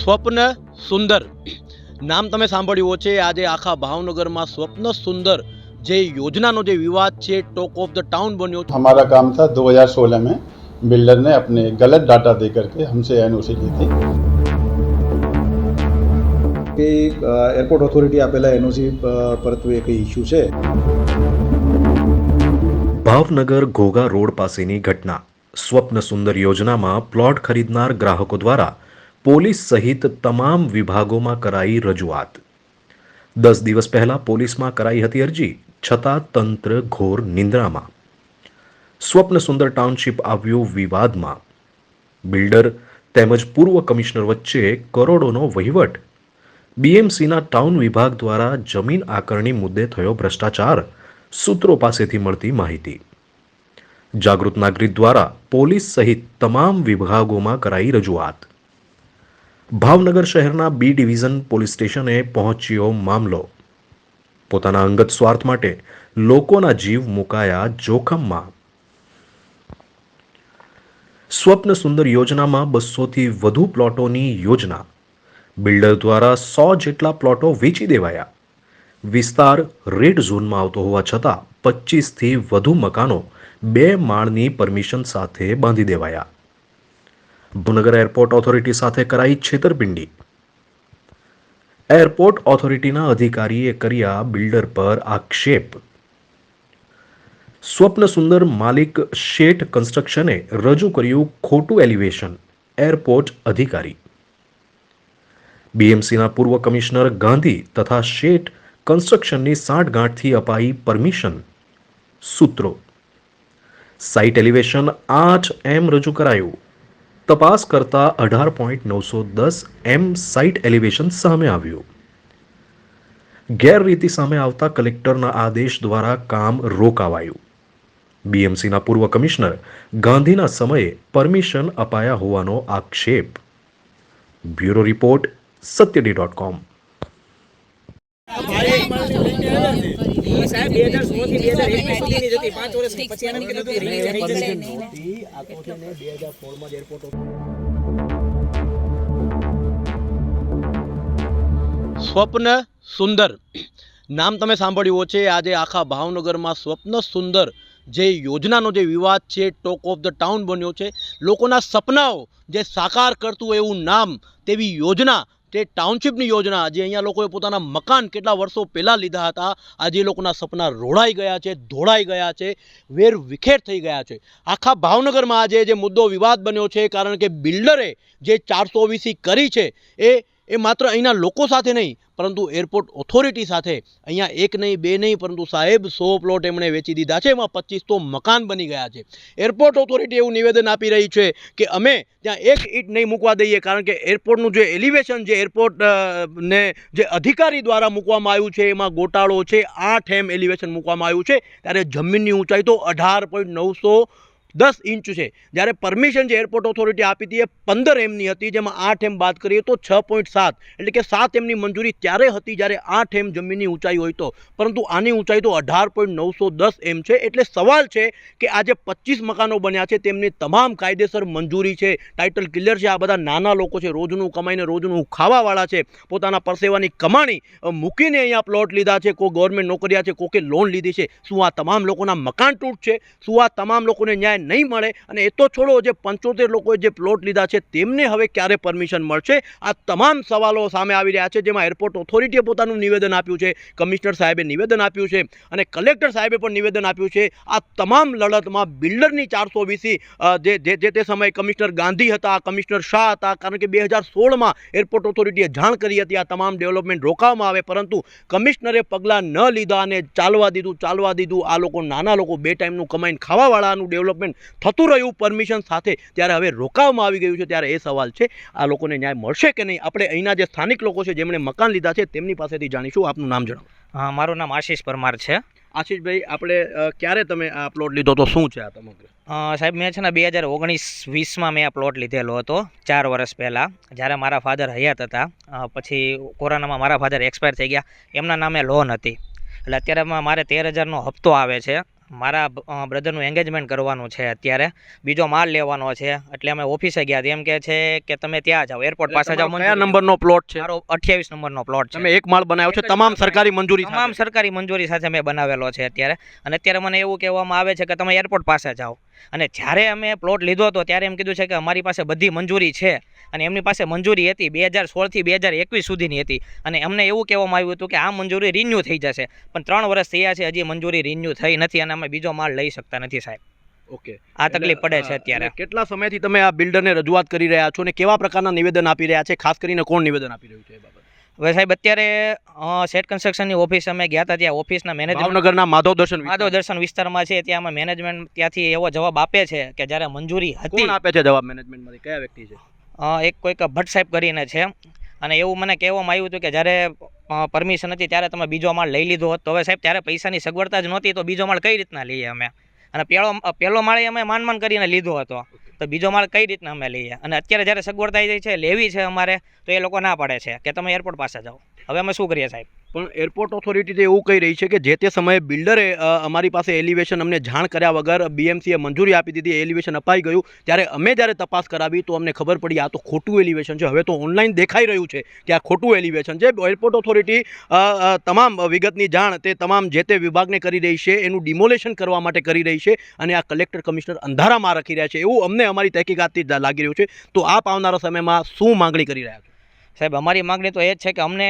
સ્વપ્ન સુંદર નામ તમે સાંભળ્યું છે આજે આખા ભાવનગરમાં સ્વપ્ન સુંદર જે યોજનાનો જે વિવાદ છે ટોક ઓફ ધ ટાઉન બન્યો हमारा काम था 2016 में बिल्डर ने अपने गलत डाटा दे करके हमसे एनओसी ली थी કે અ, એરપોર્ટ ઓથોરિટી આપેલા એનઓસી પરત્વે કંઈ ઇસ્યુ છે ભાવનગર ઘોઘા રોડ પાસેની ઘટના સ્વપ્ન સુંદર યોજનામાં પ્લોટ ખરીદનાર ગ્રાહકો દ્વારા પોલીસ સહિત તમામ વિભાગોમાં કરાઈ રજૂઆત. દસ દિવસ પહેલા પોલીસમાં કરાઈ હતી અરજી, છતાં તંત્ર ઘોર નિંદ્રામાં. સ્વપ્ન સુંદર ટાઉનશીપ આવ્યું વિવાદમાં. બિલ્ડર તેમજ પૂર્વ કમિશનર વચ્ચે કરોડોનો વહીવટ. બીએમસીના ટાઉન વિભાગ દ્વારા જમીન આકરણી મુદ્દે થયો ભ્રષ્ટાચાર, સૂત્રો પાસેથી મળતી માહિતી. જાગૃત નાગરિક દ્વારા પોલીસ સહિત તમામ વિભાગોમાં કરાઈ રજૂઆત. ભાવનગર શહેરના બી ડિવિઝન પોલીસ સ્ટેશને પહોંચ્યો મામલો. પોતાના અંગત સ્વાર્થ માટે લોકોના જીવ મુકાયા જોખમમાં. સ્વપ્ન સુંદર યોજનામાં બસોથી વધુ પ્લોટોની યોજના. બિલ્ડર દ્વારા સો જેટલા પ્લોટો વેચી દેવાયા. વિસ્તાર રેડ ઝોનમાં આવતો હોવા છતાં પચીસથી વધુ મકાનો બે માળની પરમિશન સાથે બાંધી દેવાયા. ભાવનગર એરપોર્ટ ઓથોરિટી સાથે કરાઈ છેતરપિંડી. એરપોર્ટ ઓથોરિટીના અધિકારીએ કર્યા બિલ્ડર પર આક્ષેપ. સ્વપ્ન સુંદર માલિક શેઠ કન્સ્ટ્રક્શને રજૂ કર્યું ખોટું એલિવેશન, એરપોર્ટ અધિકારી. બીએમસીના પૂર્વ કમિશનર ગાંધી તથા શેઠ કન્સ્ટ્રક્શનની સાંઠગાંઠથી અપાઈ પરમિશન. સૂત્રો. સાઇટ એલિવેશન આઠ એમ રજૂ કરાયું. તપાસ કરતા અઢાર પોઈન્ટ નવસો દસ એમ સાઇટ એલિવેશન સામે આવ્યું. ગેરરીતિ સામે આવતા કલેક્ટરના આદેશ દ્વારા કામ રોકાવાયું. બીએમસીના પૂર્વ કમિશનર ગાંધીના સમયે પરમિશન અપાયા હોવાનો આક્ષેપ. Bureau report, સત્યડી dot com. સાહેબથી સુધીની હતી પછી એને કીધું કે. સ્વપ્ન સુંદર નામ તમે સાંભળ્યું છે આજે આખા ભાવનગરમાં સ્વપ્ન સુંદર જે યોજનાનો જે વિવાદ છે ટોક ઓફ ધ ટાઉન બન્યો છે લોકોના સપનાઓ જે સાકાર કરતું હોય એવું નામ તેવી યોજના તે ટાઉનશીપની યોજના. આજે અહીંયા લોકોએ પોતાના મકાન કેટલા વર્ષો પહેલાં લીધા હતા. આજે એ લોકોના સપના રોડાઈ ગયા છે, ધોળાઈ ગયા છે, વેર વિખેર થઈ ગયા છે. આખા ભાવનગરમાં આજે જે મુદ્દો વિવાદ બન્યો છે, કારણ કે બિલ્ડરે જે ચારસો વીસી કરી છે, એ એ માત્ર અહીંના લોકો સાથે નહીં, પરંતુ એરપોર્ટ ઓથોરિટી સાથે. અહીંયા એક નહીં, બે નહીં, પરંતુ સાહેબ, સો પ્લોટ એમણે વેચી દીધા છે. એમાં પચીસ મકાન બની ગયા છે. એરપોર્ટ ઓથોરિટી એવું નિવેદન આપી રહી છે કે અમે ત્યાં એક ઈંટ નહીં મૂકવા દઈએ, કારણ કે એરપોર્ટનું જે એલિવેશન, જે એરપોર્ટ ને જે અધિકારી દ્વારા મૂકવામાં આવ્યું છે, એમાં ગોટાળો છે, આઠ એમ એલિવેશન મૂકવામાં આવ્યું છે. ત્યારે જમીનની ઊંચાઈ તો અઢાર પોઈન્ટ નવસો દસ ઇંચ છે. જ્યારે પરમિશન જે એરપોર્ટ ઓથોરિટી આપી હતી એ પંદર એમની હતી, જેમાં આઠ એમ બાદ કરીએ તો છ પોઈન્ટ સાત. એટલે કે સાત એમની મંજૂરી ત્યારે હતી જ્યારે આઠ એમ જમીનની ઊંચાઈ હોય તો. પરંતુ આની ઊંચાઈ તો અઢાર પોઈન્ટ નવસો દસ એમ છે. એટલે સવાલ છે કે આ જે પચીસ મકાનો બન્યા છે તેમની તમામ કાયદેસર મંજૂરી છે. ટાઇટલ ક્લિયર છે. આ બધા નાના લોકો છે. રોજનું કમાઈને રોજનું ખાવાવાળા છે. પોતાના પરસેવાની કમાણી મૂકીને અહીંયા પ્લોટ લીધા છે. કોઈ ગવર્મેન્ટ નોકરિયા છે, કોકે લોન લીધી છે. શું આ તમામ લોકોના મકાન તૂટ છે? શું આ તમામ લોકોને ન્યાય નહીં મળે અને એ તો છોડો, જે પંચોતેર લોકોએ જે પ્લોટ લીધા છે તેમને હવે ક્યારે પરમિશન મળશે? આ તમામ સવાલો સામે આવી રહ્યા છે, જેમાં એરપોર્ટ ઓથોરિટીએ પોતાનું નિવેદન આપ્યું છે કમિશનર સાહેબે નિવેદન આપ્યું છે અને કલેક્ટર સાહેબે પણ નિવેદન આપ્યું છે. આ તમામ લડતમાં બિલ્ડરની ચારસો વીસી જે જે તે સમયે કમિશનર ગાંધી હતા કમિશનર શાહ હતા, કારણ કે બે હજાર સોળમાં એરપોર્ટ ઓથોરિટીએ જાણ કરી હતી આ તમામ ડેવલપમેન્ટ રોકવામાં આવે, પરંતુ કમિશનરે પગલાં ન લીધા અને ચાલવા દીધું ચાલવા દીધું. આ લોકો નાના લોકો, બે ટાઈમનું કમાઈને ખાવાવાળાનું ડેવલપમેન્ટ થતું રહ્યું પરમિશન સાથે ત્યારે હવે રોકાવવામાં આવી ગયું છે. ત્યારે એ સવાલ છે આ લોકોને ન્યાય મળશે કે નહીં? આપણે અહીંના જે સ્થાનિક લોકો છે જેમણે મકાન લીધા છે તેમની પાસેથી જાણીશું. આપનું નામ જણાવો. હા મારું નામ આશીષ પરમાર છે. આશીષભાઈ આપણે ક્યારે તમે આ પ્લોટ લીધો તો શું છે આ સમગ્ર? સાહેબ મેં છે ને બે હજાર ઓગણીસ વીસમાં મેં આ પ્લોટ લીધેલો હતો ચાર વર્ષ પહેલાં. જ્યારે મારા ફાધર હયાત હતા પછી કોરોનામાં મારા ફાધર એક્સપાયર થઈ ગયા. એમના નામે લોન હતી. એટલે અત્યારે મારે તેર હજારનો હપ્તો આવે છે. મારા બ્રધરનું એન્ગેજમેન્ટ કરવાનું છે અત્યારે. બીજો માલ લેવાનો છે. એટલે અમે ઓફિસે ગયા એમ કે છે કે તમે ત્યાં જાઓ. એરપોર્ટ પાસે જાઓ. કયા નંબરનો પ્લોટ છે? મારો અઠ્યાવીસ નંબરનો પ્લોટ છે. તમે એક માળ બનાવ્યો છે. તમામ સરકારી મંજૂરી તમામ સરકારી મંજૂરી સાથે મેં બનાવેલો છે અત્યારે. અને અત્યારે મને એવું કહેવામાં આવે છે કે તમે એરપોર્ટ પાસે જાઓ. અને જ્યારે અમે પ્લોટ લીધો હતો ત્યારે એમ કીધું છે કે અમારી પાસે બધી મંજૂરી છે. અને એમની પાસે મંજૂરી હતી બે હજાર સોળથી બે હજાર એકવીસ સુધીની હતી. અને અમને એવું કહેવામાં આવ્યું હતું કે આ મંજૂરી રિન્યૂ થઈ જશે. પણ ત્રણ વર્ષ થયા છે હજી મંજૂરી રિન્યૂ થઈ નથી અને અમે બીજો માલ લઈ શકતા નથી સાહેબ. ઓકે. આ તકલીફ પડે છે અત્યારે. કેટલા સમયથી તમે આ બિલ્ડરને રજૂઆત કરી રહ્યા છો અને કેવા પ્રકારના નિવેદન આપી રહ્યા છે? ખાસ કરીને કોણ નિવેદન આપી રહ્યું છે એ બાબતે? હવે સાહેબ અત્યારે સેટ કન્સ્ટ્રક્શનની ઓફિસ અમે ગયા હતા ત્યાં ઓફિસના મેનેજર ભાવનગરના માધવ દર્શન માધવ દર્શન વિસ્તારમાં છે ત્યાં અમે મેનેજમેન્ટ ત્યાંથી એવો જવાબ આપે છે કે જ્યારે મંજૂરી હતી આપે છે જવાબ મેનેજમેન્ટમાંથી કયા વ્યક્તિ છે? એક કોઈક ભટ્ટ સાહેબ કરીને છે. અને એવું મને કહેવામાં આવ્યું હતું કે જ્યારે પરમિશન હતી ત્યારે તમે બીજો માળ લઈ લીધો હતો. હવે સાહેબ ત્યારે પૈસાની સગવડતા જ નહોતી તો બીજો માળ કઈ રીતના લઈએ અમે? અને પેલો પહેલો માળે અમે માન માન કરીને લીધો હતો. તો બીજો માળ કઈ રીતના અમે લઈએ? અને અત્યારે જ્યારે સગવડતા છે, લેવી છે અમારે, તો એ લોકો ના પાડે છે કે તમે એરપોર્ટ પાસે જાઓ. હવે અમે શું કરીએ સાહેબ? પણ એરપોર્ટ ઓથોરિટી તો એવું કહી રહી છે કે જે તે સમયે બિલ્ડરે અમારી પાસે એલિવેશન અમને જાણ કર્યા વગર બીએમસીએ મંજૂરી આપી દીધી, એલિવેશન અપાઈ ગયું. ત્યારે અમે જ્યારે તપાસ કરાવી તો અમને ખબર પડી આ તો ખોટું એલિવેશન છે. હવે તો ઓનલાઈન દેખાઈ રહ્યું છે કે આ ખોટું એલિવેશન છે. એરપોર્ટ ઓથોરિટી તમામ વિગતની જાણ તે તમામ જે તે વિભાગને કરી રહી છે, એનું ડિમોલેશન કરવા માટે કરી રહી છે અને આ કલેક્ટર કમિશનર અંધારામાં રાખી રહ્યા છે. એવું અમને અમારી તહેકીકાતથી લાગી રહ્યું છે. તો આપ આવનારા સમયમાં શું માગણી કરી રહ્યા છો? સાહેબ, અમારી માગણી તો એ જ છે કે અમને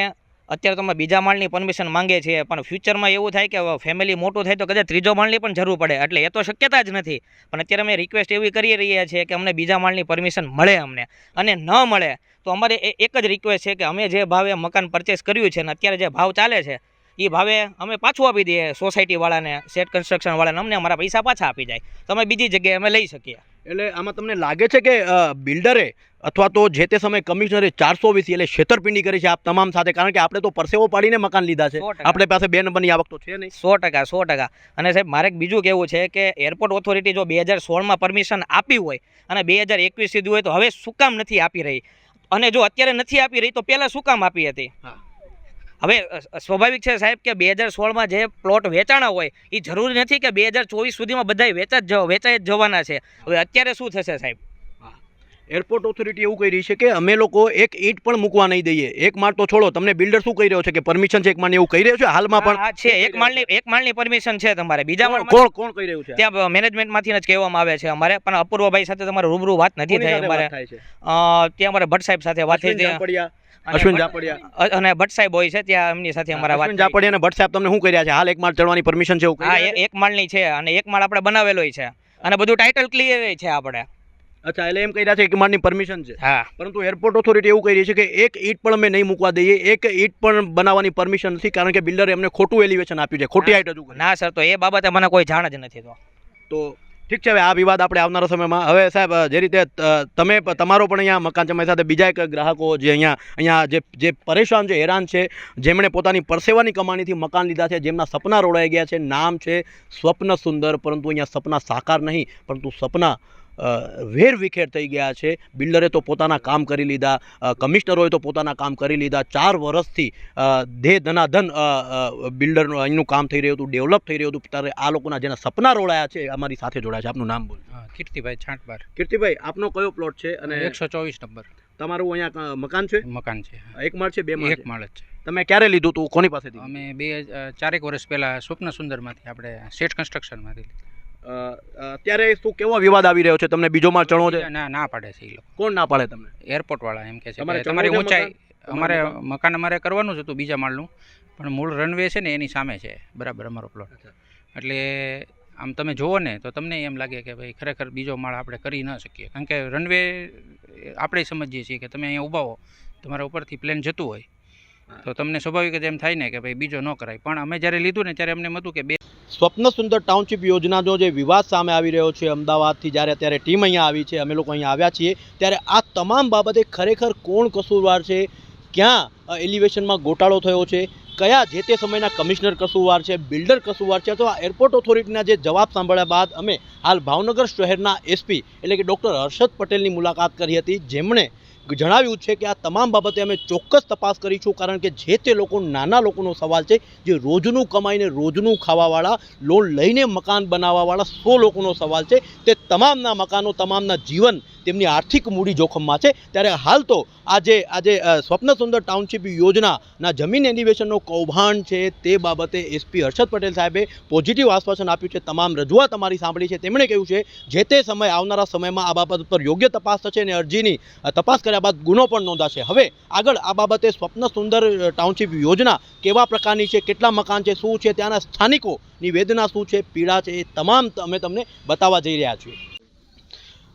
અત્યારે તો બીજા માળની પરમિશન માંગે છીએ, પણ ફ્યુચરમાં એવું થાય કે ફેમિલી મોટું થાય તો કદાચ ત્રીજો માળની પણ જરૂર પડે. એટલે એ તો શક્યતા જ નથી. પણ અત્યારે અમે રિક્વેસ્ટ એવી કરી રહ્યા છીએ કે અમને બીજા માળની પરમિશન મળે અમને. અને ન મળે, તો અમારે એ- એક જ રિક્વેસ્ટ છે કે અમે જે ભાવે મકાન પરચેસ કર્યું છે અને અત્યારે જે ભાવ ચાલે છે એ ભાવે અમે પાછું આપી દઈએ સોસાયટીવાળાને સેટ કન્સ્ટ્રક્શનવાળાને અમને અમારા પૈસા પાછા આપી જાય. તો અમે બીજી જગ્યાએ અમે લઈ શકીએ. એટલે આમાં તમને લાગે છે કે બિલ્ડરે અથવા તો જે તે સમયે કમિશનરે ચારસો વીસ એટલે છેતરપિંડી કરી છે આપ તમામ સાથે કારણ કે આપણે તો પરસેવો પાડીને મકાન લીધા છે. આપણે પાસે બે નંબરની આવક તો છે નહીં. સો ટકા સો ટકા. અને સાહેબ મારે બીજું કહેવું છે કે એરપોર્ટ ઓથોરિટી જો બે હજાર સોળમાં પરમિશન આપી હોય અને બે હજાર એકવીસ સુધી હોય તો હવે શું કામ નથી આપી રહી? અને જો અત્યારે નથી આપી રહી તો પહેલાં શું કામ આપી હતી? હવે સ્વાભાવિક છે સાહેબ કે બે હજાર સોળમાં જે પ્લોટ વેચાણા હોય એ જરૂરી નથી કે બે હજાર ચોવીસ સુધીમાં બધા વેચા જ વેચાઈ જ જવાના છે. હવે અત્યારે શું થશે સાહેબ? એરપોર્ટ ઓથોરિટી એવું કહી રહી છે કે અમે લોકો એક ઈટ પણ મૂકવા નહીં દઈએ. એક માળ તો છોડો તમને બિલ્ડર શું કહી રહ્યો છે કે પરમિશન છે એક માળની એવું કહી રહ્યો છે? હાલમાં પણ છે એક માળની એક માળની પરમિશન છે તમારે. બીજા માળ કોણ કોણ કહી રહ્યું છે? ત્યાં મેનેજમેન્ટમાંથી જ કહેવામાં આવે છે અમારે પણ અપૂર્વભાઈ સાથે તમારે રૂબરૂ વાત નથી થઈ અમારે. ત્યાં અમારે ભટ્ટ સાહેબ સાથે વાત થઈ અશ્વિન જાપડિયા અને અશ્વિન ભટ્ટ- જાપડિયા. અને ભટ્ટ સાહેબ હોય છે ત્યાં એમની સાથે અમારા વાત. જાપડિયા અને ભટ્ટ સાહેબ તમને શું કર્યા છે? હાલ એક માળ ચડવાની પરમિશન છે એવું હા એક માળની છે અને એક માળ આપણે બનાવેલો છે. અને બધું ટાઇટલ ક્લિયર છે આપણે? અચ્છા એટલે એમ કહી રહ્યા છે કે મારની પરમિશન છે. હા. પરંતુ એરપોર્ટ ઓથોરિટી એવું કહી રહી છે કે એક ઈટ પણ અમે નહીં મૂકવા દઈએ એક ઈટ પણ બનાવવાની પરમિશન નથી કારણ કે બિલ્ડરે અમને ખોટું એલિવેશન આપ્યું છે ખોટી હાઈટ હજુ ના સર તો એ બાબતે મને કોઈ જાણ જ નથી તો. તો ઠીક છે હવે આ વિવાદ આપણે આવનારા સમયમાં. હવે સાહેબ જે રીતે તમે તમારો પણ અહીંયા મકાન જમાઈ સાથે બીજા એક ગ્રાહકો જે અહીંયા અહીંયા જે જે પરેશાન છે હેરાન છે જેમણે પોતાની પરસેવાની કમાણીથી મકાન લીધા છે જેમના સપના રોડાઈ ગયા છે નામ છે સ્વપ્ન સુંદર પરંતુ અહીંયા સપના સાકાર નહીં પરંતુ સપના અ, વેર વિખેર થઈ ગયા છે. બિલ્ડરે તો પોતાના કામ કરી લીધા કમિશનરોએ તો પોતાના કામ કરી લીધા. ચાર વર્ષથી દેહ ધનાધન બિલ્ડરનું અહીંનું કામ થઈ રહ્યું હતું ડેવલપ થઈ રહ્યું હતું. ત્યારે આ લોકોના જેના સપના રોડાયા છે અમારી સાથે જોડાયા છે. આપનું નામ બોલો. કીર્તિભાઈ છાંટબાર. કીર્તિભાઈ આપનો કયો પ્લોટ છે અને એકસો ચોવીસ નંબર. તમારું અહીંયા મકાન છે? મકાન છે એક માળ છે બે માળ એક માળ જ છે. તમે ક્યારે લીધું હતું કોની પાસેથી? અમે બે ચારેક વર્ષ પહેલાં સ્વપ્ન સુંદરમાંથી આપણે સેઠ કન્સ્ટ્રક્શનમાંથી લીધું. અત્યારે શું કેવો વિવાદ આવી રહ્યો છે? તમને બીજો માળ ચણો છે? ના ના પાડે છે એ લોકો. કોણ ના પાડે તમને? એરપોર્ટ વાળા એમ કે છે તમારે ઊંચાઈ અમારે મકાન અમારે કરવાનું છે તો બીજા માળનું. પણ મૂળ રનવે છે ને એની સામે છે. બરાબર અમારો પ્લોટ. એટલે આમ તમે જુઓ ને તો તમને એમ લાગે કે ભાઈ ખરેખર બીજો માળ આપણે કરી ન શકીએ. કારણ કે રનવે આપણે સમજીએ છીએ કે તમે અહીંયા ઊભા હો તમારા ઉપરથી પ્લેન જતું હોય. તો તમને સ્વાભાવિક જ એમ થાય ને કે ભાઈ બીજો ન કરાય. પણ અમે જ્યારે લીધું ને ત્યારે અમને હતું કે બે સ્વપ્ન સુંદર ટાઉનશીપ યોજનાનો જે વિવાદ સામે આવી રહ્યો છે અમદાવાદથી જ્યારે અત્યારે ટીમ અહીંયા આવી છે, અમે લોકો અહીંયા આવ્યા છીએ, ત્યારે આ તમામ બાબતે ખરેખર કોણ કસૂરવાર છે? ક્યાં એલિવેશનમાં ગોટાળો થયો છે? કયા જે તે સમયના કમિશનર કસૂરવાર છે, બિલ્ડર કસૂરવાર છે, અથવા એરપોર્ટ ઓથોરિટીના જે જવાબ સાંભળ્યા બાદ અમે હાલ ભાવનગર શહેરના એસપી એટલે કે ડૉક્ટર હર્ષદ પટેલની મુલાકાત કરી હતી, જેમણે જણાવ્યું છે કે આ તમામ બાબતે અમે ચોક્કસ તપાસ કરીશું, કારણ કે જે તે લોકો, નાના લોકોનો સવાલ છે, જે રોજનું કમાઈને રોજનું ખાવાવાળા, લોન લઈને મકાન બનાવવાવાળા સો લોકોનો સવાલ છે, તે તમામના મકાનો, તમામના જીવન તેમની આર્થિક મૂડી જોખમમાં છે. ત્યારે હાલ તો આજે આજે સ્વપ્ન સુંદર ટાઉનશીપ યોજનાના જમીન એનિવેશનનો કૌભાંડ છે તે બાબતે એસપી હર્ષદ પટેલ સાહેબે પોઝિટિવ આશ્વાસન આપ્યું છે. તમામ રજૂઆત અમારી સાંભળી છે. તેમણે કહ્યું છે, જે તે સમય, આવનારા સમયમાં આ બાબત ઉપર યોગ્ય તપાસ થશે અને અરજીની તપાસ કર્યા બાદ ગુનો પણ નોંધાશે. હવે આગળ આ બાબતે સ્વપ્ન સુંદર ટાઉનશીપ યોજના કેવા પ્રકારની છે, કેટલા મકાન છે, શું છે, ત્યાંના સ્થાનિકોની વેદના શું છે, પીડા છે એ તમામ અમે તમને બતાવવા જઈ રહ્યા છીએ.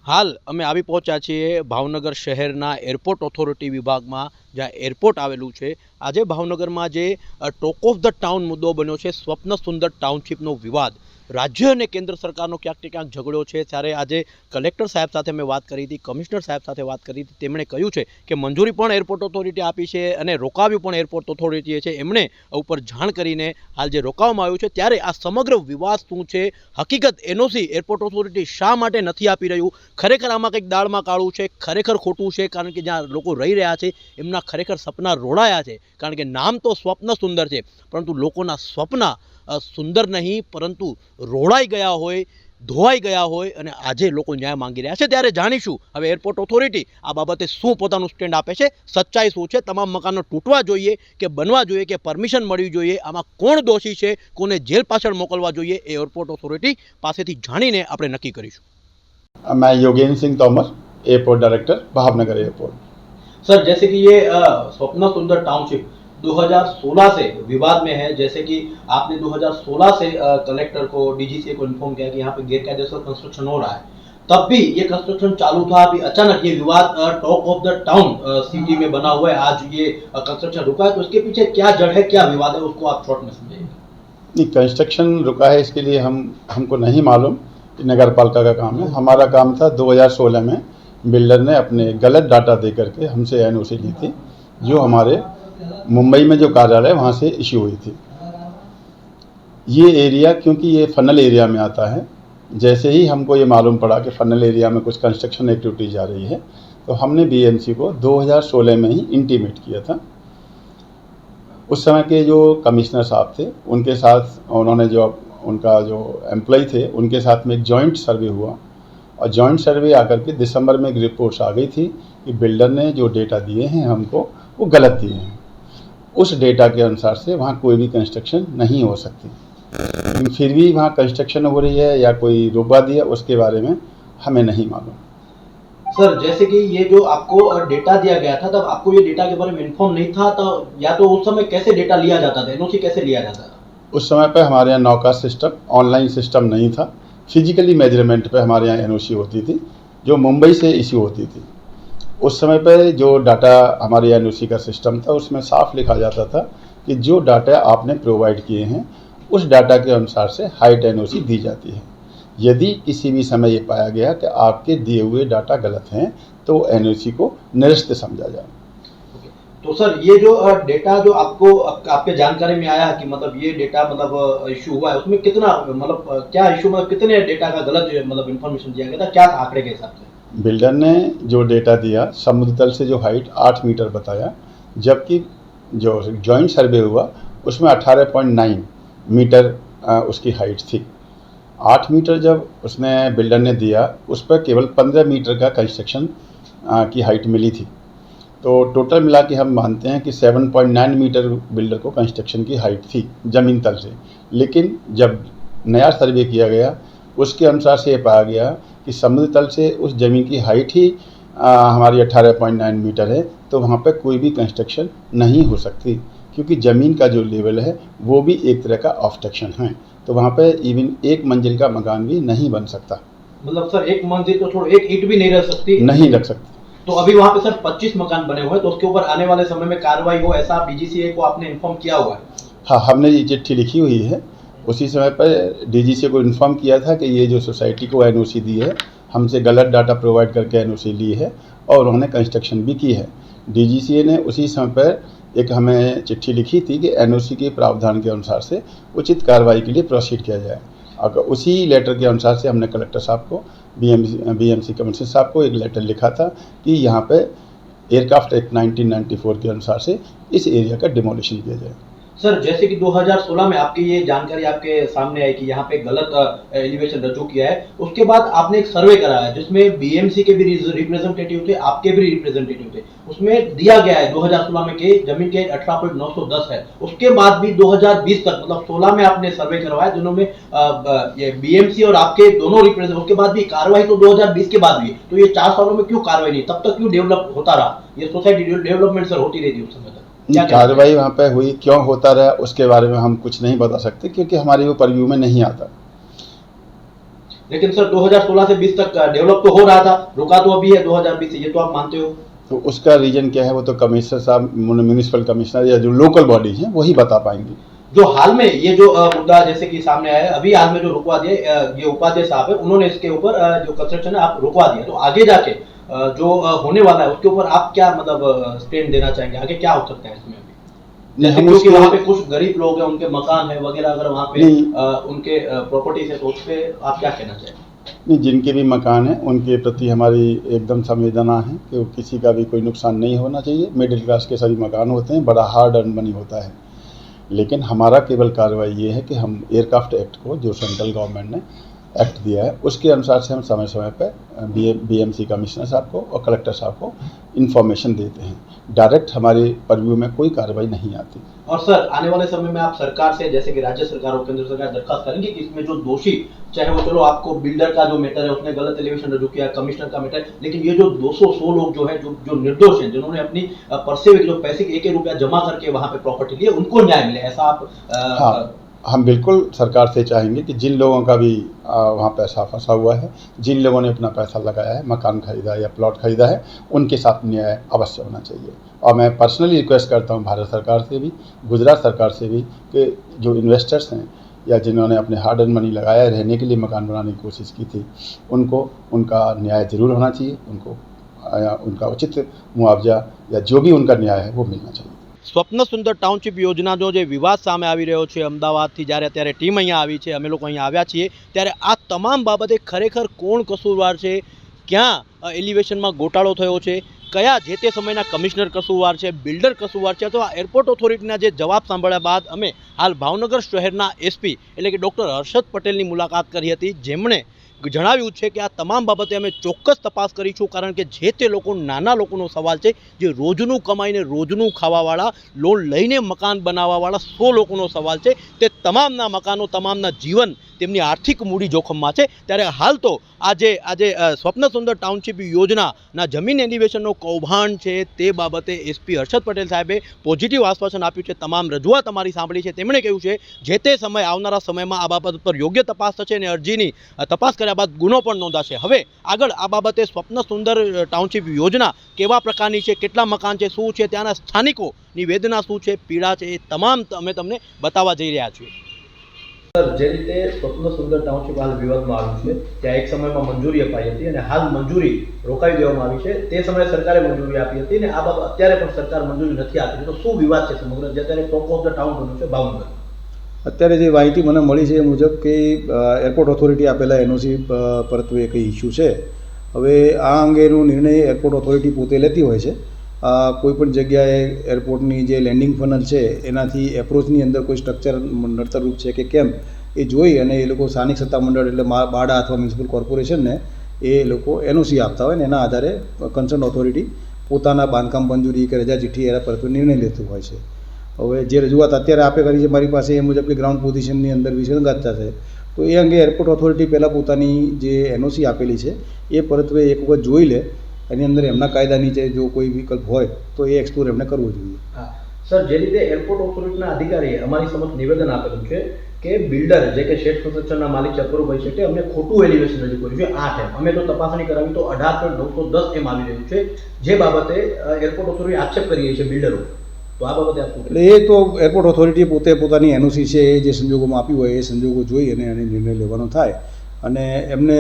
હાલ અમે આવી પહોંચ્યા છીએ ભાવનગર શહેરના એરપોર્ટ ઓથોરિટી વિભાગમાં, જ્યાં એરપોર્ટ આવેલું છે. આજે ભાવનગરમાં જે ટોક ઓફ ધ ટાઉન મુદ્દો બન્યો છે, સ્વપ્ન સુંદર ટાઉનશીપનો વિવાદ. રાજ્ય અને કેન્દ્ર સરકારનો ક્યાંક ને ક્યાંક ઝઘડો છે. ત્યારે આજે કલેક્ટર સાહેબ સાથે મેં વાત કરી હતી, કમિશનર સાહેબ સાથે વાત કરી હતી, તેમણે કહ્યું છે કે મંજૂરી પણ એરપોર્ટ ઓથોરિટી આપી છે અને રોકાવ્યું પણ એરપોર્ટ ઓથોરિટીએ છે. એમણે ઉપર જાણ કરીને હાલ જે રોકાવવામાં આવ્યું છે, ત્યારે આ સમગ્ર વિવાદ શું છે? હકીકત એનઓસી એરપોર્ટ ઓથોરિટી શા માટે નથી આપી રહ્યું? ખરેખર આમાં કંઈક દાળમાં કાળું છે? ખરેખર ખોટું છે? કારણ કે જ્યાં લોકો રહી રહ્યા છે, એમના ખરેખર સપના રોડાયા છે. કારણ કે નામ તો સ્વપ્ન સુંદર છે, પરંતુ લોકોના સ્વપ્ના સુંદર નહીં પરંતુ રોડાઈ ગયા હોય ધોવાઈ ગયા હોય અને આજે લોકો ન્યાય માંગી રહ્યા છે. ત્યારે જાણીશું હવે એરપોર્ટ ઓથોરિટી આ બાબતે શું પોતાનું સ્ટેન્ડ આપે છે. સચ્ચાઈ શું છે? તમામ મકાનો તૂટવા જોઈએ કે બનવા જોઈએ કે પરમિશન મળવી જોઈએ? આમાં કોણ દોષી છે? કોને જેલ પાછળ મોકલવા જોઈએ? એ એરપોર્ટ ઓથોરિટી પાસેથી જાણીને આપણે નક્કી કરીશું. મેં Yogendrasinh Tomar airport director Bhavnagar airport sir જૈસે કે યે સ્વપ્ન સુંદર ટાઉનશિપ 2016 से विवाद में है, जैसे कि आपने 2016 से कलेक्टर को डीजीसी को इन्फॉर्म किया कि यहाँ पे गैरकायदेसर कंस्ट्रक्शन हो रहा है। तब भी ये कंस्ट्रक्शन चालू था, अभी अचानक ये विवाद talk of the town city में बना हुआ है। आज ये कंस्ट्रक्शन रुका है तो इसके पीछे क्या जड़ है, क्या विवाद है, उसको आप शॉर्ट में समझाइए नहीं कंस्ट्रक्शन रुका है, इसके लिए हम, हमको नहीं मालूम कि नगर पालिका का काम है। हमारा काम था 2016 में बिल्डर ने अपने गलत डाटा दे करके हमसे एन ली थी, जो हमारे मुंबई में जो कार्यालय वहाँ से इश्यू हुई थी। ये एरिया क्योंकि ये फनल एरिया में आता है, जैसे ही हमको ये मालूम पड़ा कि फनल एरिया में कुछ कंस्ट्रक्शन एक्टिविटी जा रही है तो हमने बीएमसी को 2016 में ही इंटीमेट किया था। उस समय के जो कमिश्नर साहब थे, उनके साथ उन्होंने जो उनका जो एम्प्लॉय थे, उनके साथ में एक जॉइंट सर्वे हुआ। और जॉइंट सर्वे आकर के दिसंबर में एक रिपोर्ट्स आ गई थी कि बिल्डर ने जो डेटा दिए हैं हमको, वो गलत दिए हैं। उस डेटा के अनुसार से वहाँ कोई भी कंस्ट्रक्शन नहीं हो सकती। लेकिन फिर भी वहाँ कंस्ट्रक्शन हो रही है या कोई रुकवा दिया उसके बारे में हमें नहीं मालूम। सर जैसे कि ये जो आपको डेटा दिया गया था तब आपको ये डेटा के बारे में इन्फॉर्म नहीं था तो या तो उस समय कैसे डेटा लिया जाता था एनओसी कैसे लिया जाता था? उस समय पर हमारे यहाँ नौका सिस्टम ऑनलाइन सिस्टम नहीं था। फिजिकली मेज़रमेंट पे हमारे यहाँ एन होती थी जो मुंबई से इश्यू होती थी। उस समय पे जो डाटा हमारे एन का सिस्टम था, उसमें साफ़ लिखा जाता था कि जो डाटा आपने प्रोवाइड किए हैं, उस डाटा के अनुसार से हाइट एनओसी दी जाती है। यदि किसी भी समय ये पाया गया कि आपके दिए हुए डाटा गलत हैं तो एनओसी को निरस्त समझा जाए। तो सर, ये जो डेटा जो आपको आपके जानकारी में आया कि मतलब ये डेटा मतलब इशू हुआ है, उसमें कितना मतलब क्या इशू मतलब कितने डेटा का गलत मतलब इन्फॉर्मेशन दिया गया था, क्या आंकड़े के हिसाब से? बिल्डर ने जो डेटा दिया समुद्र तल से जो हाइट आठ मीटर बताया, जबकि जो जॉइंट सर्वे हुआ, उसमें 18.9 मीटर उसकी हाइट थी। आठ मीटर जब उसने बिल्डर ने दिया, उस पर केवल पंद्रह मीटर का कंस्ट्रक्शन की हाइट मिली थी। तो टोटल मिला के हम मानते हैं कि 7.9 मीटर बिल्डर को कंस्ट्रक्शन की हाइट थी, ज़मीन तल से। लेकिन जब नया सर्वे किया गया, उसके अनुसार से ये पाया गया कि समुद्र तल से उस ज़मीन की हाइट ही आ, हमारी 18.9 मीटर है तो वहाँ पर कोई भी कंस्ट्रक्शन नहीं हो सकती। क्योंकि ज़मीन का जो लेवल है वो भी एक तरह का ऑब्स्ट्रक्शन है। तो वहाँ पे इवन एक मंजिल का मकान भी नहीं बन सकता। मतलब सर एक मंजिल तो छोड़ो एक ईट भी नहीं रह सकती। नहीं रख सकते। तो अभी वहाँ पे सर 25 मकान बने हुए हैं तो उसके ऊपर आने वाले समय में कार्रवाई हो ऐसा डीजीसीए को आपने इन्फॉर्म किया हुआ है? हाँ हमने ये चिट्ठी लिखी हुई है। उसी समय पर डीजीसी को इन्फॉर्म किया था कि ये जो सोसाइटी को एनओसी दी है, हमसे गलत डाटा प्रोवाइड करके एनओसी ली है और उन्होंने कंस्ट्रक्शन भी की है। डीजीसीए ने उसी समय पर एक हमें चिट्ठी लिखी थी कि एनओसी के प्रावधान के अनुसार से उचित कार्रवाई के लिए प्रोसीड किया जाए। अगर उसी लेटर के अनुसार से हमने कलेक्टर साहब को B M B M C commissioner साहब को एक लेटर लिखा था कि यहाँ पे एयरक्राफ्ट एक्ट 1994 के अनुसार से इस एरिया का डिमोलिशन किया जाए। सर, जैसे कि 2016 में आपकी ये जानकारी आपके सामने आई कि यहाँ पे गलत एलिवेशन रजू किया है, उसके बाद आपने एक सर्वे कराया जिसमें बीएमसी के भी रिप्रेजेंटेटिव थे, आपके भी रिप्रेजेंटेटिव थे, उसमें दिया गया है 2016 में कि ज़मीन के 18.910 है, उसके बाद भी 2020 तक मतलब 16 में आपने सर्वे करवाया, दोनों में बीएमसी और आपके दोनों रिप्रेजेंट उसके बाद भी कार्रवाई तो 2020 के बाद भी तो ये चार सालों में क्यों कार्रवाई नहीं, तब तक क्यों डेवलप होता रहा? ये सोसाइटी डेवलपमेंट सर होती रही थी उस समय तक। कार्रवाई वहाँ पे हुई क्यों होता रहा उसके बारे में हम कुछ नहीं बता सकते क्योंकि हमारे वो परव्यू में नहीं आता। लेकिन सर 2016 से 20 तक डेवलप तो हो रहा था रुका तो अभी है 2020 से ये तो आप मानते हो। तो उसका रीजन क्या है वो तो कमिश्नर साहब म्यूनिसिपल कमिश्नर या जो लोकल बॉडीज हैं वही बता पाएँगे। जो हाल में ये जो मुद्दा जैसे कि सामने आया है अभी हाल में जो रुकवा दिए ये उपाध्याय साहब है उन्होंने इसके ऊपर जो कंस्ट्रक्शन है आप रुकवा दिया। तो आगे जाके जो होने वाला है उसके ऊपर आप क्या मतलब स्टैंड देना चाहेंगे? आगे क्या हो सकता है इसमें? नहीं, क्योंकि वहाँ पे कुछ गरीब लोग हैं उनके मकान है वगैरह अगर वहाँ पे। उनके प्रॉपर्टीज़ है तो उस पे आप क्या कहना चाहेंगे? नहीं जिनके भी मकान हैं उनके प्रति हमारी एकदम संवेदना है कि किसी का भी कोई नुकसान नहीं होना चाहिए। मिडिल क्लास के सभी मकान होते हैं बड़ा हार्ड अर्न मनी होता है। लेकिन हमारा केवल कार्रवाई ये है कि हम एयरक्राफ्ट एक्ट को जो सेंट्रल गवर्नमेंट ने एक्ट दिया है। उसके अनुसार से हम समय समय पर बी एम सी कमिश्नर साहब को और कलेक्टर साहब को इन्फॉर्मेशन देते हैं। डायरेक्ट हमारे परव्यू में कोई कार्रवाई नहीं आती। और सर आने वाले समय में आप सरकार से जैसे कि राज्य सरकार और केंद्र सरकार दरखास्त करेंगे कि इसमें जो दोषी चाहे वो चलो आपको बिल्डर का जो मैटर है उसने गलत एलिवेशन रजू किया कमिश्नर का मैटर लेकिन ये जो 200 सौ लोग जो है जो जो निर्दोष हैं जिन्होंने अपनी परसेवे के जो पैसे एक एक रुपया जमा करके वहाँ पे प्रॉपर्टी लिए उनको न्याय मिले ऐसा आप अ, हाँ। हम बिल्कुल सरकार से चाहेंगे कि जिन लोगों का भी वहाँ पैसा फंसा हुआ है, जिन लोगों ने अपना पैसा लगाया है, मकान खरीदा है या प्लॉट खरीदा है, उनके साथ न्याय अवश्य होना चाहिए। और मैं पर्सनली रिक्वेस्ट करता हूँ भारत सरकार से भी, गुजरात सरकार से भी, कि जो इन्वेस्टर्स हैं या जिन्होंने अपने हार्ड एंड मनी लगाया रहने के लिए मकान बनाने की कोशिश की थी, उनको, उनका न्याय ज़रूर होना चाहिए, उनको उनका उचित मुआवजा या जो भी उनका न्याय है, वो मिलना चाहिए। સ્વપ્ન સુંદર ટાઉનશીપ યોજનાનો જે વિવાદ સામે આવી રહ્યો છે અમદાવાદથી જ્યારે અત્યારે ટીમ અહીંયા આવી છે, અમે લોકો અહીંયા આવ્યા છીએ, ત્યારે આ તમામ બાબતે ખરેખર કોણ કસૂરવાર છે? ક્યાં એલિવેશનમાં ગોટાળો થયો છે? કયા જે તે સમયના કમિશનર કસૂરવાર છે, બિલ્ડર કસૂરવાર છે, અથવા એરપોર્ટ ઓથોરિટીના જે જવાબ સાંભળ્યા બાદ અમે હાલ ભાવનગર શહેરના એસપી એટલે કે ડૉક્ટર હર્ષદ પટેલની મુલાકાત કરી હતી, જેમણે જણાવ્યું છે કે આ તમામ બાબતે અમે ચોક્કસ તપાસ કરીશું, કારણ કે જે તે લોકો, નાના લોકોનો સવાલ છે, જે રોજનું કમાઈને રોજનું ખાવાવાળા, લોન લઈને મકાન બનાવવાવાળા સો લોકોનો સવાલ છે, તે તમામના મકાનો, તમામના જીવન તેમની આર્થિક મૂડી જોખમમાં છે. ત્યારે હાલ તો આજે આજે સ્વપ્ન સુંદર ટાઉનશીપ યોજનાના જમીન એનિવેશનનો કૌભાંડ છે, તે બાબતે એસપી હર્ષદ પટેલ સાહેબે પોઝિટિવ આશ્વાસન આપ્યું છે. તમામ રજૂઆત અમારી સાંભળી છે. તેમણે કહ્યું છે, જે તે સમય આવનારા સમયમાં આ બાબત પર યોગ્ય તપાસ થશે અને અરજીની તપાસ કર્યા બાદ ગુનો પણ નોંધાશે. હવે આગળ આ બાબતે સ્વપ્ન સુંદર ટાઉનશીપ યોજના કેવા પ્રકારની છે, કેટલા મકાન છે, શું છે, ત્યાંના સ્થાનિકોની વેદના શું છે, પીડા છે, એ તમામ અમે તમને બતાવવા જઈ રહ્યા છીએ. સર, જે રીતે સ્વપ્ન સુંદર ટાઉનશીપ હાલ વિવાદમાં આવ્યું છે, ત્યાં એક સમયમાં મંજૂરી અપાઈ હતી અને હાલ મંજૂરી રોકાવી દેવામાં આવી છે. તે સમયે સરકારે મંજૂરી આપી હતી અને આ બાબત અત્યારે પણ સરકાર મંજૂરી નથી આપી. તો શું વિવાદ છે સમગ્ર? જે અત્યારે ટોપ ઓફ ધ ટાઉન બન્યું છે, ભાવનગર. અત્યારે જે માહિતી મને મળી છે એ મુજબ કે એરપોર્ટ ઓથોરિટી આપેલા એનઓસી પરત્વે કંઈ ઇસ્યુ છે. હવે આ અંગેનો નિર્ણય એરપોર્ટ ઓથોરિટી પોતે લેતી હોય છે. કોઈપણ કોઈ જગ્યાએ એરપોર્ટની જે લેન્ડિંગ ફનલ છે, એનાથી એપ્રોચની અંદર કોઈ સ્ટ્રક્ચર નડતરરૂપ છે કે કેમ, એ જોઈ અને એ લોકો સ્થાનિક સત્તામંડળ એટલે બાડા અથવા મ્યુનિસિપલ કોર્પોરેશનને એ લોકો એનઓસી આપતા હોય ને એના આધારે કન્સર્ન ઓથોરિટી પોતાના બાંધકામ મંજૂરી કે રજા ચીઠ્ઠી એના પરત્વે નિર્ણય લેતું હોય છે. હવે જે રજૂઆત અત્યારે આપે કરી છે, મારી પાસે એ મુજબ કે ગ્રાઉન્ડ પોઝિશનની અંદર વિસંગત છે. તો એ અંગે એરપોર્ટ ઓથોરિટી પહેલાં પોતાની જે એનઓસી આપેલી છે, એ પરત્વે એક વખત જોઈ લે. એની અંદર એમના કાયદા નીચે જો કોઈ વિકલ્પ હોય, તો એ એક્સપ્લોર એમને કરવો જોઈએ. સર, જે રીતે એરપોર્ટ ઓથોરિટીના અધિકારીએ અમારી સમક્ષ નિવેદન આપેલું છે કે બિલ્ડર જે કે શેઠ કન્સ્ટ્રક્શનના માલિક છે અપૂર્વભાઈ શેઠે અમને ખોટું એલિવેશન રજૂ કર્યું છે, આઠ એમ. અમે તો તપાસણી કરાવી તો અઢાર પોઈન્ટ નવસો દસ એમ આવી રહ્યું છે. જે બાબતે એરપોર્ટ ઓથોરિટી આક્ષેપ કરી છીએ બિલ્ડરો તો આ બાબતે? એટલે એ તો એરપોર્ટ ઓથોરિટી પોતે પોતાની એનઓસી છે એ જે સંજોગોમાં આપ્યું હોય એ સંજોગો જોઈ અને એને નિર્ણય લેવાનો થાય અને એમને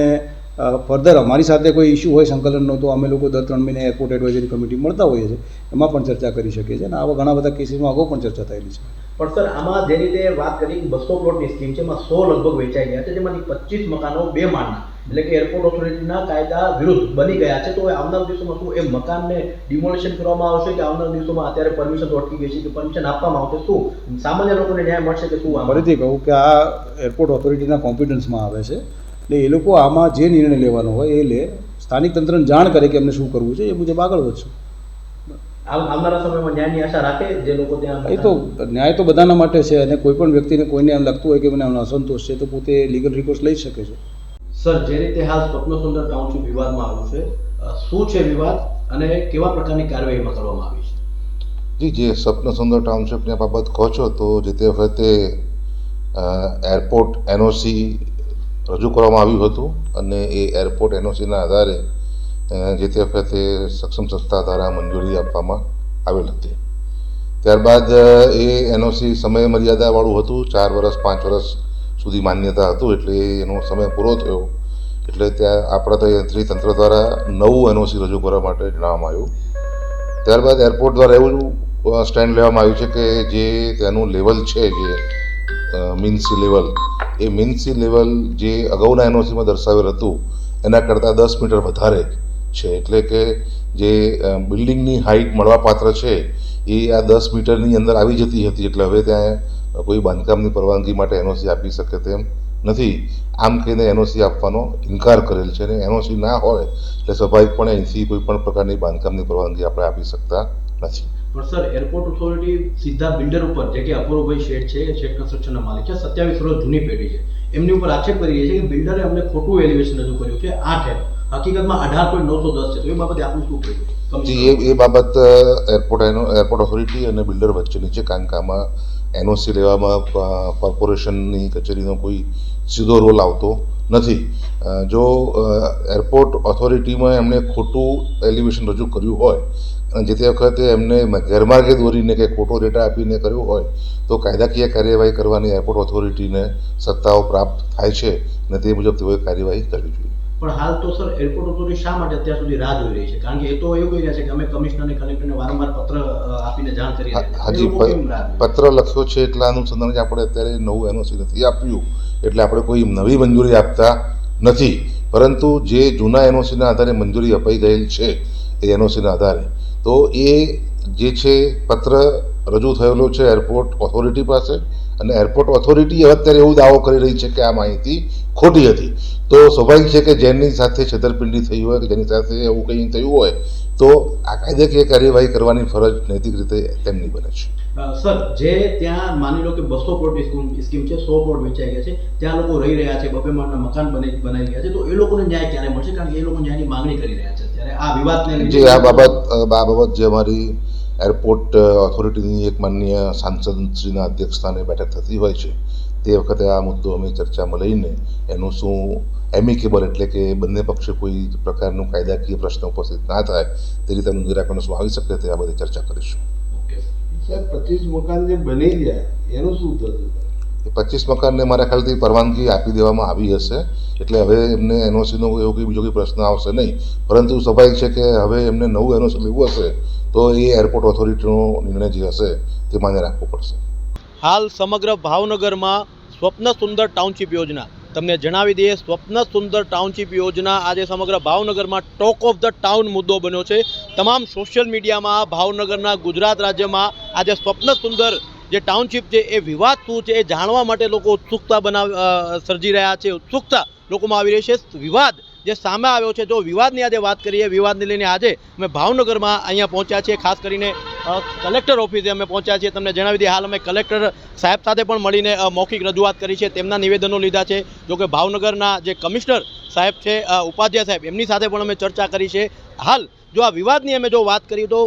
ફર્ધર અમારી સાથે કોઈ ઇસ્યુ હોય સંકલનનો તો અમે લોકો દર ત્રણ મહિને એરપોર્ટ એડવાઇઝરી કમિટી મળતા હોઈએ છીએ એમાં પણ ચર્ચા કરી શકીએ છીએ અને આવા ઘણા બધા કેસીસમાં અગાઉ પણ ચર્ચા થયેલી છે પણ સર આમાં જે રીતે વાત કરી બસો પ્લોટની સ્કીમ છે એમાં સો લગભગ વેચાઈ ગયા છે જેમાંથી પચીસ મકાનો બે માળના એટલે કે એરપોર્ટ ઓથોરિટીના કાયદા વિરુદ્ધ બની ગયા છે. તો આવનારા દિવસોમાં શું? એ મકાનને ડિમોલિશન કરવામાં આવશે કે આવનાર દિવસોમાં અત્યારે પરમિશન અટકી ગઈ છે કે પરમિશન આપવામાં આવશે? શું? સામાન્ય લોકોને ન્યાય મળશે કે શું? ફરીથી કહું કે આ એરપોર્ટ ઓથોરિટીના કોમ્પિટન્સમાં આવે છે. એટલે એ લોકો આમાં જે નિર્ણય લેવાનો હોય એ લે. સ્થાનિક તંત્રને જાણ કરે કે એમને શું કરવું છે એ મુજબ આગળ વધશું. આવ- આવનારા સમયમાં ન્યાયની આશા રાખે જે લોકો ત્યાં એ તો ન્યાય તો બધાના માટે છે અને કોઈ પણ વ્યક્તિને કોઈને એમ લાગતું હોય કે મને અસંતોષ છે તો પોતે લીગલ રિકોર્સ લઈ શકે છે. સર, જે રીતે હાલ સ્વપ્ન સુંદર ટાઉનશીપ વિવાદમાં આવ્યું છે શું છે વિવાદ અને કેવા પ્રકારની કાર્યવાહીમાં કરવામાં આવી છે? જી, જે સ્વપ્ન સુંદર ટાઉનશીપની બાબત કહો છો, તો જે તે વખતે એરપોર્ટ એનઓસી રજૂ કરવામાં આવ્યું હતું અને એ એરપોર્ટ એનઓસીના આધારે જે તે વખતે સક્ષમ સંસ્થા દ્વારા મંજૂરી આપવામાં આવેલ હતી. ત્યારબાદ એ એનઓસી સમય મર્યાદાવાળું હતું, ચાર વર્ષ પાંચ વર્ષ સુધી માન્યતા હતું, એટલે એનો સમય પૂરો થયો. એટલે ત્યાં આપણા તંત્રી દ્વારા નવું એનઓસી રજૂ કરવા માટે જણાવવામાં આવ્યું. ત્યારબાદ એરપોર્ટ દ્વારા એવું સ્ટેન્ડ લેવામાં આવ્યું છે કે જે તેનું લેવલ છે, જે મીનસી લેવલ, એ મિન્સી લેવલ જે અગાઉના એનઓસીમાં દર્શાવેલ હતું, એના કરતાં દસ મીટર વધારે છે. એટલે કે જે બિલ્ડિંગની હાઇટ મળવાપાત્ર છે, એ આ દસ મીટરની અંદર આવી જતી હતી. એટલે હવે ત્યાં કોઈ બાંધકામની પરવાનગી માટે એનઓસી આપી શકે તેમ નથી. આમ કહીને એનઓસી આપવાનો ઇનકાર કરેલ છે અને એનઓસી ના હોય એટલે સ્વાભાવિકપણે અહીંથી કોઈ પણ પ્રકારની બાંધકામની પરવાનગી આપણે આપી શકતા નથી. પણ સર એરપોર્ટ ઓથોરિટી સીધા બિલ્ડર ઉપર જે કે અપૂર્વભાઈ શેઠ છે શેઠ કન્સ્ટ્રક્શનના માલિક છે સત્યાવીસ વર્ષ જૂની પેઢી છે. એમની ઉપર આક્ષેપ કરી રહી છે કે બિલ્ડરે અમને ખોટું એલિવેશન રજૂ કર્યું છે આઠ એમ હકીકતમાં અઢાર પોઈન્ટ નવસો દસ છે તો એ બાબતે આપનું શું કહ્યું એ એ બાબત એરપોર્ટ એરપોર્ટ ઓથોરિટી અને બિલ્ડર વચ્ચેની છે કારણ કે આમાં એનઓસી લેવામાં કોર્પોરેશનની કચેરીનો કોઈ સીધો રોલ આવતો નથી. જો એરપોર્ટ ઓથોરિટીમાં એમણે ખોટું એલિવેશન રજૂ કર્યું હોય, અને જે તે વખતે એમને ગેરમાર્ગે દોરીને કે ખોટો ડેટા આપીને કર્યો હોય, તો કાયદાકીય કાર્યવાહી કરવાની એરપોર્ટ ઓથોરિટીને સત્તાઓ પ્રાપ્ત થાય છે, અને તે મુજબ તેઓએ કાર્યવાહી કરવી જોઈએ. પણ હાલ તો સર એરપોર્ટ ઓથોરિટી શા માટે અત્યાર સુધી રાહ જોઈ રહી છે? કારણ કે એ તો એવું કહી રહ્યા છે કે અમે કમિશનરને કલેક્ટરને વારંવાર પત્ર આપીને જાણ કરી હાજી? પત્ર લખ્યો છે એટલા અનુસંધાન આપણે અત્યારે નવું એનઓસી નથી આપ્યું. એટલે આપણે કોઈ નવી મંજૂરી આપતા નથી. પરંતુ જે જૂના એનઓસીના આધારે મંજૂરી અપાઈ ગયેલ છે એ એનઓસીના આધારે. તો એ જે છે પત્ર રજૂ થયેલો છે એરપોર્ટ ઓથોરિટી પાસે. અને એરપોર્ટ ઓથોરિટી અત્યારે એવું દાવો કરી રહી છે કે આ માહિતી ખોટી હતી. તો સ્વાભાવિક છે કે જેની સાથે છેતરપિંડી થઈ હોય કે જેની સાથે એવું કંઈ થયું હોય તો આ કાયદાકીય કાર્યવાહી કરવાની ફરજ નૈતિક રીતે તેમની બને છે. સર જે ત્યાં માની લો કે બસો પ્લોટ સ્કીમ છે સો પ્લોટ વેચાઈ ગયા છે ત્યાં લોકો રહી રહ્યા છે બબે માળના મકાન બની બનાવી ગયા છે તો એ લોકોને ન્યાય ક્યારે મળશે? કારણ કે એ લોકો ન્યાયની માંગણી કરી રહ્યા છે. ત્યારે આ વિવાદને જે આ બાબત આ બાબત જે અમારી એરપોર્ટ ઓથોરિટીની એક માનનીય સાંસદશ્રીના અધ્યક્ષસ્થાને બેઠક થતી હોય છે. તે વખતે આ મુદ્દો અમે ચર્ચામાં લઈને એનું શું એમિકેબલ એટલે કે બંને પક્ષે કોઈ પ્રકારનું કાયદાકીય પ્રશ્ન ઉપસ્થિત ના થાય તે રીતેનું નિરાકરણ શું આવી શકે તે આ બધી ચર્ચા કરીશું. સાહેબ પચીસ મકાન જે બની ગયા એનું શું થતું પચીસ મકાનને મારા ખ્યાલથી પરવાનગી આપી દેવામાં આવી હશે. એટલે હવે એમને એનઓસીનો એવો કોઈ બીજો કોઈ પ્રશ્ન આવશે નહીં. પરંતુ સ્વાભાવિક છે કે હવે એમને નવું એનઓસી લેવું હશે. તો એ એરપોર્ટ ઓથોરિટીનો નિર્ણય જે હશે તે માન્ય રાખવો પડશે. હાલ સમગ્ર ભાવનગરમાં સ્વપ્ન સુંદર ટાઉનશીપ યોજના. તમને જણાવી દઈએ, સ્વપ્ન સુંદર ટાઉનશીપ યોજના આજે સમગ્ર ભાવનગરમાં ટોક ઓફ ધ ટાઉન મુદ્દો બન્યો છે. તમામ સોશિયલ મીડિયામાં ભાવનગરના ગુજરાત રાજ્યમાં આજે સ્વપ્ન સુંદર જે ટાઉનશીપ છે એ વિવાદ શું છે એ જાણવા માટે લોકો ઉત્સુકતા બનાવ સર્જી રહ્યા છે. ઉત્સુકતા લોકોમાં આવી રહી છે. વિવાદ જે સામે આવ્યો છે, જો વિવાદની આજે વાત કરીએ, વિવાદને લઈને આજે અમે ભાવનગરમાં અહીંયા પહોંચ્યા છીએ. ખાસ કરીને કલેક્ટર ઓફિસે અમે પહોંચ્યા છીએ. તમને જણાવી દઈએ, હાલ અમે કલેક્ટર સાહેબ સાથે પણ મળીને મૌખિક રજૂઆત કરી છે. તેમના નિવેદનો લીધા છે. જો કે ભાવનગરના જે કમિશનર સાહેબ છે ઉપાધ્યાય સાહેબ, એમની સાથે પણ અમે ચર્ચા કરી છે. હાલ, જો આ વિવાદની અમે જો વાત કરીએ તો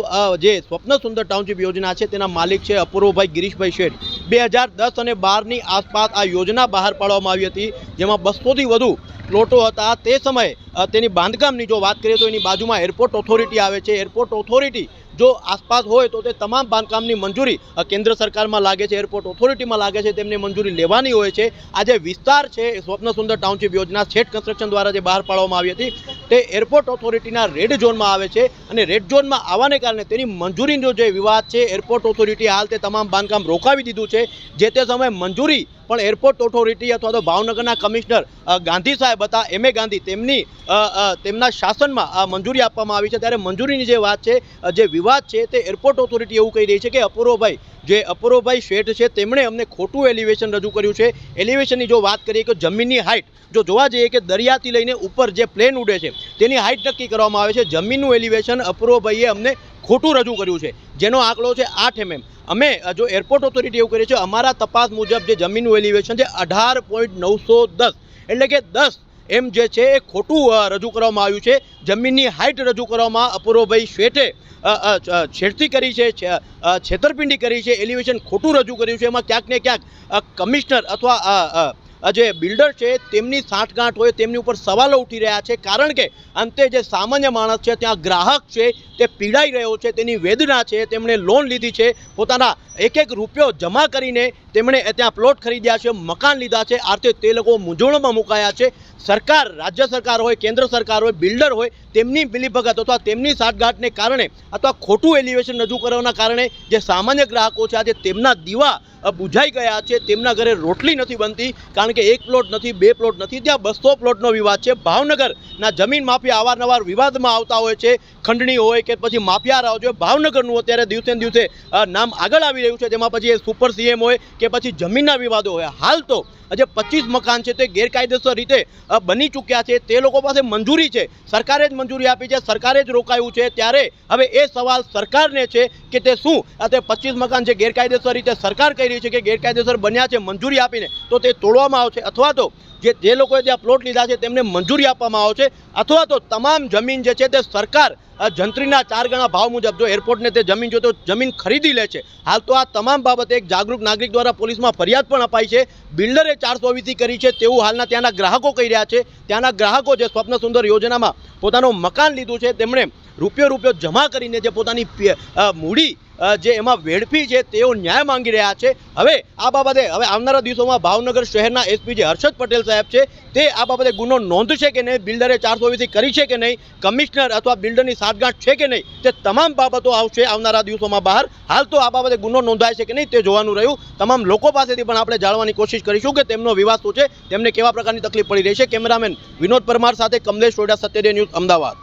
જે સ્વપ્ન સુંદર ટાઉનશીપ યોજના છે, તેના માલિક છે અપૂર્વભાઈ ગિરીશભાઈ શેઠ. બે હજાર દસ અને બારની આસપાસ આ યોજના બહાર પાડવામાં આવી હતી, જેમાં બસોથી વધુ પ્લોટો હતા. તે સમયે તેની બાંધકામની જો વાત કરીએ તો એની બાજુમાં એરપોર્ટ ઓથોરિટી આવે છે. એરપોર્ટ ઓથોરિટી જો આસપાસ હોય તો તે તમામ બાંધકામની મંજૂરી કેન્દ્ર સરકારમાં લાગે છે, એરપોર્ટ ઓથોરિટીમાં લાગે છે, તેમની મંજૂરી લેવાની હોય છે. આ જે વિસ્તાર છે, એ સ્વપ્ન સુંદર ટાઉનશીપ યોજના શેઠ કન્સ્ટ્રક્શન દ્વારા જે બહાર પાડવામાં આવી હતી, તે એરપોર્ટ ઓથોરિટીના રેડ ઝોનમાં આવે છે અને રેડ ઝોનમાં આવવાને કારણે તેની મંજૂરીનો જે વિવાદ છે, એરપોર્ટ ઓથોરિટી હાલ તે તમામ બાંધકામ રોકાવી દીધું છે. જે તે સમયે મંજૂરી પણ એરપોર્ટ ઓથોરિટી અથવા તો ભાવનગરના કમિશનર ગાંધી સાહેબ હતા, એમ. એ. ગાંધી, તેમની તેમના શાસનમાં આ મંજૂરી આપવામાં આવી છે. ત્યારે મંજૂરીની જે વાત છે જે વિવાદ છે તે એરપોર્ટ ઓથોરિટી એવું કહી રહી છે કે અપૂર્વભાઈ, જે અપૂર્વભાઈ શેઠ છે તેમણે અમને ખોટું એલિવેશન રજૂ કર્યું છે. એલિવેશનની જો વાત કરીએ કે જમીનની હાઇટ જો જોવા જઈએ કે દરિયાથી લઈને ઉપર જે પ્લેન ઉડે છે, તેની હાઇટ નક્કી કરવામાં આવે છે. જમીનનું એલિવેશન અપૂર્વભાઈએ અમને ખોટું રજૂ કર્યું છે. જેનો આંકડો છે આઠ એમએમ અમે જો એરપોર્ટ ઓથોરિટી એવું કરીએ છીએ અમારા તપાસ મુજબ જે જમીનનું એલિવેશન છે અઢાર પોઈન્ટ નવસો દસ, એટલે કે દસ એમ જે છે, એ ખોટું રજૂ કરવામાં આવ્યું છે. જમીનની હાઇટ રજૂ કરવામાં અપૂર્વભાઈ શેઠે છેડતી કરી છે છેતરપિંડી કરી છે, એલિવેશન ખોટું રજૂ કર્યું છે, એમાં ક્યાંક ને ક્યાંક કમિશનર અથવા જે બિલ્ડર છે, તેમની સાંઠગાંઠ હોય, તેમની ઉપર સવાલો ઉઠી રહ્યા છે. કારણ કે અંતે જે સામાન્ય માણસ છે, ત્યાં ગ્રાહક છે, તે પીડાઈ રહ્યો છે, તેની વેદના છે, તેમણે લોન લીધી છે, પોતાના એક એક રૂપિયો જમા કરીને તેમણે ત્યાં પ્લોટ ખરીદ્યા છે, મકાન લીધા છે. આર્થિક તે લોકો મૂંઝવણમાં મુકાયા છે. સરકાર, રાજ્ય સરકાર હોય, કેન્દ્ર સરકાર હોય, બિલ્ડર હોય, તેમની બિલીભગત અથવા તેમની સાઠગાંઠને કારણે અથવા ખોટું એલિવેશન રજૂ કરવાના કારણે જે સામાન્ય ગ્રાહકો છે, આજે તેમના દીવા બુઝાઈ ગયા છે. તેમના ઘરે રોટલી નથી બનતી, કારણ કે એક પ્લોટ નથી, બે પ્લોટ નથી. ત્યાં બસો પ્લોટનો વિવાદ છે. ભાવનગરના જમીન માફી અવારનવાર વિવાદમાં આવતા હોય છે. ખંડણી હોય કે પછી માફિયા રાવ છે ભાવનગરનું અત્યારે દિવસે દિવસે નામ આગળ આવી રહ્યું છે. જેમાં પછી સુપર સીએમ હોય કે પછી જમીનના વિવાદો હોય. હાલ તો જે પચીસ મકાન છે તે ગેરકાયદેસર રીતે બની ચૂક્યા છે. તે લોકો પાસે મંજૂરી છે. સરકારે જ મંજૂરી આપી છે. સરકારે જ રોકાયું છે. ત્યારે હવે એ સવાલ સરકારને છે કે તે શું? આ તે પચીસ મકાન છે ગેરકાયદેસર રીતે સરકાર કહી રહી છે કે ગેરકાયદેસર બન્યા છે, મંજૂરી આપીને, તો તે તોડવામાં આવશે. અથવા તો જે જે લોકોએ ત્યાં પ્લોટ લીધા છે તેમને મંજૂરી આપવામાં આવશે. અથવા તો તમામ જમીન જે છે તે સરકાર જંત્રીના ચાર ગણા ભાવ મુજબ જો એરપોર્ટને તે જમીન જો તો જમીન ખરીદી લે છે. હાલ તો આ તમામ બાબતે એક જાગૃત નાગરિક દ્વારા પોલીસમાં ફરિયાદ પણ અપાઈ છે. બિલ્ડરે ચારસો વીસી કરી છે તેવું હાલના ત્યાંના ગ્રાહકો કહી રહ્યા છે. ત્યાંના ગ્રાહકો જે સ્વપ્ન સુંદર યોજનામાં પોતાનું મકાન લીધું છે, તેમણે રૂપિયો રૂપિયો જમા કરીને જે પોતાની મૂડી જે એમાં વેડફી છે, તેઓ ન્યાય માંગી રહ્યા છે. હવે આ બાબતે, હવે આવનારા દિવસોમાં ભાવનગર શહેરના એસપી જે હર્ષદ પટેલ સાહેબ છે, તે આ બાબતે ગુનો નોંધશે કે નહીં, બિલ્ડરે ચારસો વીસી કરી છે કે નહીં, કમિશનર અથવા બિલ્ડરની સાઠગાંઠ છે કે નહીં, તે તમામ બાબતો આવશે આવનારા દિવસોમાં બહાર. હાલ તો આ બાબતે ગુનો નોંધાય છે કે નહીં, તે જોવાનું રહ્યું. તમામ લોકો પાસેથી પણ આપણે જાણવાની કોશિશ કરીશું કે તેમનો વિવાદ શું છે, તેમને કેવા પ્રકારની તકલીફ પડી રહી છે. કેમેરામેન વિનોદ પરમાર સાથે કમલેશ સોડા સત્યદેવ ન્યૂઝ, અમદાવાદ.